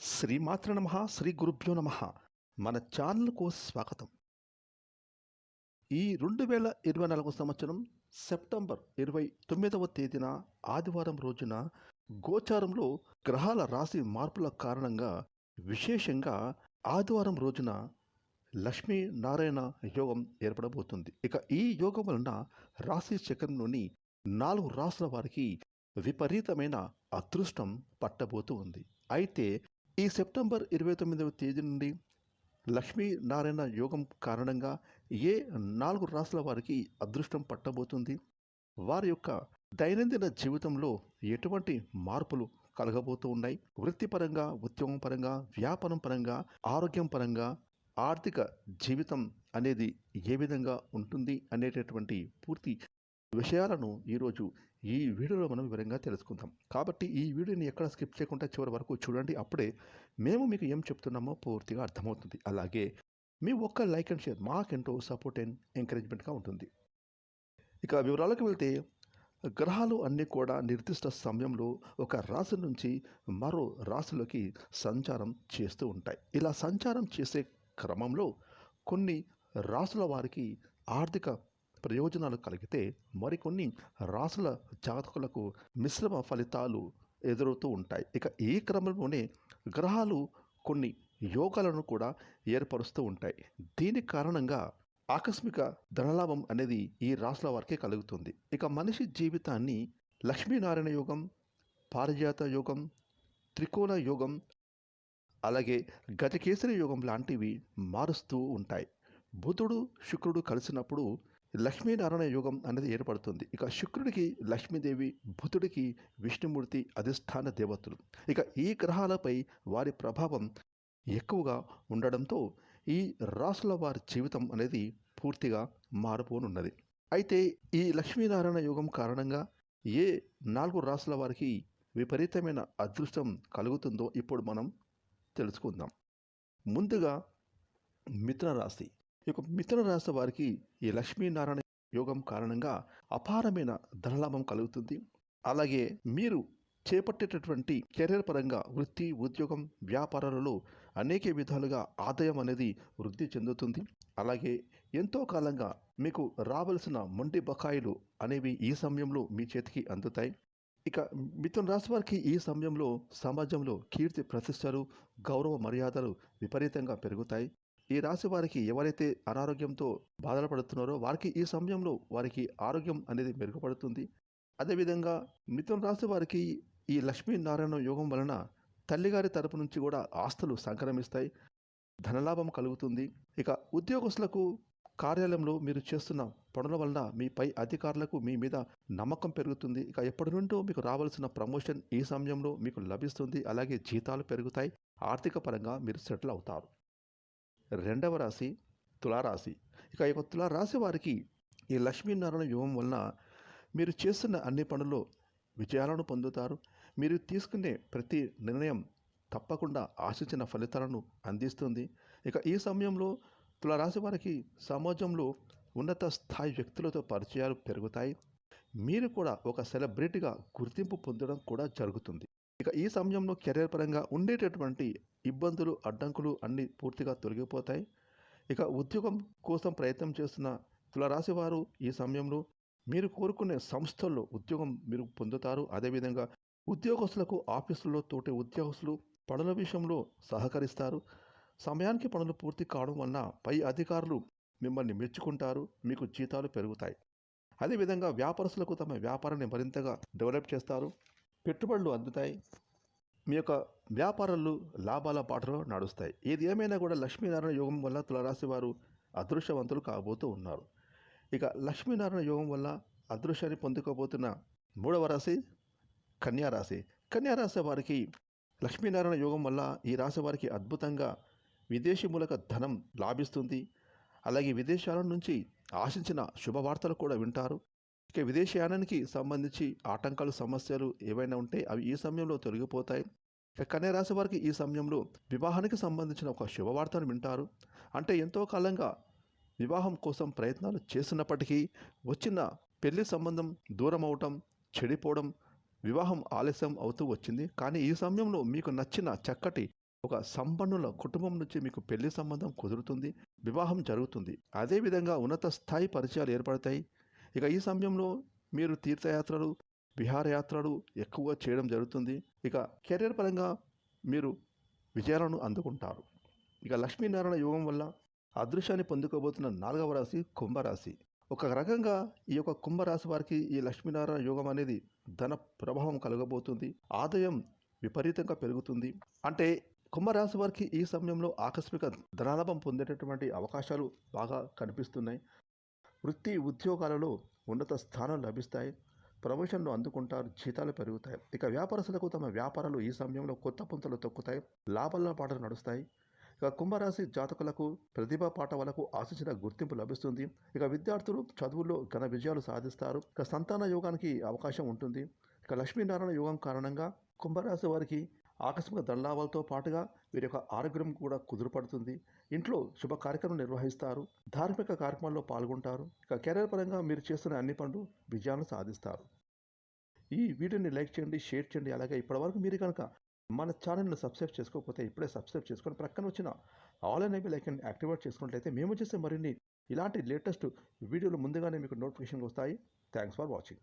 శ్రీమాత్ర నమ శ్రీ గురుభ్యో నమ. మన ఛానల్కు స్వాగతం. ఈ రెండు వేల ఇరవై నాలుగు సంవత్సరం సెప్టెంబర్ ఇరవై తొమ్మిదవ తేదీన ఆదివారం రోజున గోచారంలో గ్రహాల రాశి మార్పుల కారణంగా విశేషంగా ఆదివారం రోజున లక్ష్మీ నారాయణ యోగం ఏర్పడబోతుంది. ఇక ఈ యోగం వలన రాశి చక్రంలోని నాలుగు రాసుల వారికి విపరీతమైన అదృష్టం పట్టబోతూ ఉంది. అయితే ఈ సెప్టెంబర్ ఇరవై తొమ్మిదవ తేదీ నుండి లక్ష్మీ నారాయణ యోగం కారణంగా ఏ నాలుగు రాసుల వారికి అదృష్టం పట్టబోతుంది? వారి యొక్క దైనందిన జీవితంలో ఎటువంటి మార్పులు కలగబోతూ ఉన్నాయి? వృత్తిపరంగా ఉద్యోగం పరంగా వ్యాపారం పరంగా ఆరోగ్యం పరంగా ఆర్థిక జీవితం అనేది ఏ విధంగా ఉంటుంది అనేటటువంటి పూర్తి విషయాలను ఈరోజు ఈ వీడియోలో మనం వివరంగా తెలుసుకుందాం. కాబట్టి ఈ వీడియోని ఎక్కడ స్కిప్ చేయకుండా చివరి వరకు చూడండి. అప్పుడే మేము మీకు ఏం చెప్తున్నామో పూర్తిగా అర్థమవుతుంది. అలాగే మీ ఒక్క లైక్ అండ్ షేర్ మాకెంతో సపోర్ట్ అండ్ ఎంకరేజ్మెంట్గా ఉంటుంది. ఇక వివరాలకు వెళ్తే గ్రహాలు అన్నీ కూడా నిర్దిష్ట సమయంలో ఒక రాశి నుంచి మరో రాశిలోకి సంచారం చేస్తూ ఉంటాయి. ఇలా సంచారం చేసే క్రమంలో కొన్ని రాసుల వారికి ఆర్థిక ప్రయోజనాలు కలిగితే మరికొన్ని రాసుల జాతకులకు మిశ్రమ ఫలితాలు ఎదురవుతూ ఉంటాయి. ఇక ఈ క్రమంలోనే గ్రహాలు కొన్ని యోగాలను కూడా ఏర్పరుస్తూ ఉంటాయి. దీని కారణంగా ఆకస్మిక ధనలాభం అనేది ఈ రాసుల వారికే కలుగుతుంది. ఇక మనిషి జీవితాన్ని లక్ష్మీనారాయణ యోగం పారిజాత యోగం త్రికోణ యోగం అలాగే గజకేసరి యోగం లాంటివి మారుస్తూ ఉంటాయి. బుధుడు శుక్రుడు కలిసినప్పుడు లక్ష్మీనారాయణ యోగం అనేది ఏర్పడుతుంది. ఇక శుక్రుడికి లక్ష్మీదేవి బుధుడికి విష్ణుమూర్తి అధిష్టాన దేవతలు. ఇక ఈ గ్రహాలపై వారి ప్రభావం ఎక్కువగా ఉండడంతో ఈ రాసుల వారి జీవితం అనేది పూర్తిగా మారిపోనున్నది. అయితే ఈ లక్ష్మీనారాయణ యోగం కారణంగా ఏ నాలుగు రాసుల వారికి విపరీతమైన అదృష్టం కలుగుతుందో ఇప్పుడు మనం తెలుసుకుందాం. ముందుగా మిథున రాశి ఈ యొక్క మిథున రాశి వారికి ఈ లక్ష్మీనారాయణ యోగం కారణంగా అపారమైన ధనలాభం కలుగుతుంది. అలాగే మీరు చేపట్టేటటువంటి కెరీర్ పరంగా వృత్తి ఉద్యోగం వ్యాపారాలలో అనేక విధాలుగా ఆదాయం అనేది వృద్ధి చెందుతుంది. అలాగే ఎంతో కాలంగా మీకు రావలసిన మొండి బకాయిలు అనేవి ఈ సమయంలో మీ చేతికి అందుతాయి. ఇక మిథున రాశి వారికి ఈ సమయంలో సమాజంలో కీర్తి ప్రతిష్టలు గౌరవ మర్యాదలు విపరీతంగా పెరుగుతాయి. ఈ రాశి వారికి ఎవరైతే అనారోగ్యంతో బాధలు పడుతున్నారో వారికి ఈ సమయంలో వారికి ఆరోగ్యం అనేది మెరుగుపడుతుంది. అదేవిధంగా మిథున రాశి వారికి ఈ లక్ష్మీనారాయణ యోగం వలన తల్లిగారి తరపు నుంచి కూడా ఆస్తులు సంక్రమిస్తాయి. ధనలాభం కలుగుతుంది. ఇక ఉద్యోగస్తులకు కార్యాలయంలో మీరు చేస్తున్న పనుల వలన మీ పై అధికారులకు మీ మీద నమ్మకం పెరుగుతుంది. ఇక ఎప్పటి నుండో మీకు రావాల్సిన ప్రమోషన్ ఈ సమయంలో మీకు లభిస్తుంది. అలాగే జీతాలు పెరుగుతాయి. ఆర్థిక పరంగా మీరు సెటిల్ అవుతారు. రెండవ రాశి తులారాశి. ఇక ఈ యొక్క తులారాశి వారికి ఈ లక్ష్మీనారాయణ యోగం వలన మీరు చేస్తున్న అన్ని పనుల్లో విజయాలను పొందుతారు. మీరు తీసుకునే ప్రతి నిర్ణయం తప్పకుండా ఆశించిన ఫలితాలను అందిస్తుంది. ఇక ఈ సమయంలో తులారాశి వారికి సమాజంలో ఉన్నత స్థాయి వ్యక్తులతో పరిచయాలు పెరుగుతాయి. మీరు కూడా ఒక సెలబ్రిటీగా గుర్తింపు పొందడం కూడా జరుగుతుంది. ఇక ఈ సమయంలో కెరీర్ పరంగా ఉండేటటువంటి ఇబ్బందులు అడ్డంకులు అన్నీ పూర్తిగా తొలగిపోతాయి. ఇక ఉద్యోగం కోసం ప్రయత్నం చేస్తున్న తులరాశి వారు ఈ సమయంలో మీరు కోరుకునే సంస్థల్లో ఉద్యోగం మీరు పొందుతారు. అదేవిధంగా ఉద్యోగస్తులకు ఆఫీసుల్లో తోటి ఉద్యోగస్తులు పనుల విషయంలో సహకరిస్తారు. సమయానికి పనులు పూర్తి కావడం వలన పై అధికారులు మిమ్మల్ని మెచ్చుకుంటారు. మీకు జీతాలు పెరుగుతాయి. అదేవిధంగా వ్యాపారస్తులకు తమ వ్యాపారాన్ని మరింతగా డెవలప్ చేస్తారు. పెట్టుబడులు అందుతాయి. మీ యొక్క వ్యాపారాలు లాభాల పాటలో నడుస్తాయి. ఏది ఏమైనా కూడా లక్ష్మీనారాయణ యోగం వల్ల తులరాశి వారు అదృష్టవంతులు కాబోతూ ఉన్నారు. ఇక లక్ష్మీనారాయణ యోగం వల్ల అదృష్టాన్ని పొందుకోబోతున్న మూడవ రాశి కన్యారాశి కన్యారాశి వారికి లక్ష్మీనారాయణ యోగం వల్ల ఈ రాశి వారికి అద్భుతంగా విదేశీ మూలక ధనం లాభిస్తుంది. అలాగే విదేశాల నుంచి ఆశించిన శుభవార్తలు కూడా వింటారు. ఇక విదేశయానానికి సంబంధించి ఆటంకాలు సమస్యలు ఏవైనా ఉంటే అవి ఈ సమయంలో తొలగిపోతాయి. ఇక కన్యా రాశి వారికి ఈ సమయంలో వివాహానికి సంబంధించిన ఒక శుభవార్తను వింటారు. అంటే ఎంతో కాలంగా వివాహం కోసం ప్రయత్నాలు చేసినప్పటికీ వచ్చిన పెళ్ళి సంబంధం దూరం అవటం చెడిపోవడం వివాహం ఆలస్యం అవుతూ వచ్చింది. కానీ ఈ సమయంలో మీకు నచ్చిన చక్కటి ఒక సంపన్నుల కుటుంబం నుంచి మీకు పెళ్ళి సంబంధం కుదురుతుంది వివాహం జరుగుతుంది. అదేవిధంగా ఉన్నత స్థాయి పరిచయాలు ఏర్పడతాయి. ఇక ఈ సమయంలో మీరు తీర్థయాత్రలు విహారయాత్రలు ఎక్కువగా చేయడం జరుగుతుంది. ఇక కెరీర్ పరంగా మీరు విజయాలను అందుకుంటారు. ఇక లక్ష్మీనారాయణ యోగం వల్ల అదృశ్యాన్ని పొందుకోబోతున్న నాలుగవ రాశి కుంభరాశి. ఒక రకంగా ఈ యొక్క కుంభరాశి వారికి ఈ లక్ష్మీనారాయణ యోగం అనేది ధన ప్రభావం కలగబోతుంది. ఆదాయం విపరీతంగా పెరుగుతుంది. అంటే కుంభరాశి వారికి ఈ సమయంలో ఆకస్మిక ధనాలాభం పొందేటటువంటి అవకాశాలు బాగా కనిపిస్తున్నాయి. వృత్తి ఉద్యోగాలలో ఉన్నత స్థానం లభిస్తాయి. ప్రమోషన్లు అందుకుంటారు. జీతాలు పెరుగుతాయి. ఇక వ్యాపారస్తులకు తమ వ్యాపారాలు ఈ సమయంలో కొత్త పుంతలు తొక్కుతాయి. లాభాల పాటలు నడుస్తాయి. ఇక కుంభరాశి జాతకులకు ప్రతిభా పాఠవాలకు ఆశించిన గుర్తింపు లభిస్తుంది. ఇక విద్యార్థులు చదువుల్లో ఘన విజయాలు సాధిస్తారు. ఇక సంతాన యోగానికి అవకాశం ఉంటుంది. ఇక లక్ష్మీనారాయణ యోగం కారణంగా కుంభరాశి వారికి ఆకస్మిక దండావాలతో పాటుగా వీరి యొక్క ఆరోగ్యం కూడా కుదురుపడుతుంది. ఇంట్లో శుభ కార్యక్రమం నిర్వహిస్తారు. ధార్మిక కార్యక్రమాల్లో పాల్గొంటారు. ఇక కెరీర్ పరంగా మీరు చేస్తున్న అన్ని పనులు విజయాలను సాధిస్తారు. ఈ వీడియోని లైక్ చేయండి షేర్ చేయండి. అలాగే ఇప్పటివరకు మీరు కనుక మన ఛానల్ని సబ్స్క్రైబ్ చేసుకోకపోతే ఇప్పుడే సబ్స్క్రైబ్ చేసుకొని ప్రక్కన వచ్చిన ఆల్ అనే బెల్ యాక్టివేట్ చేసుకున్నట్లయితే మేము చేసే మరిన్ని ఇలాంటి లేటెస్ట్ వీడియోలు ముందుగానే మీకు నోటిఫికేషన్ వస్తాయి. Thanks for watching.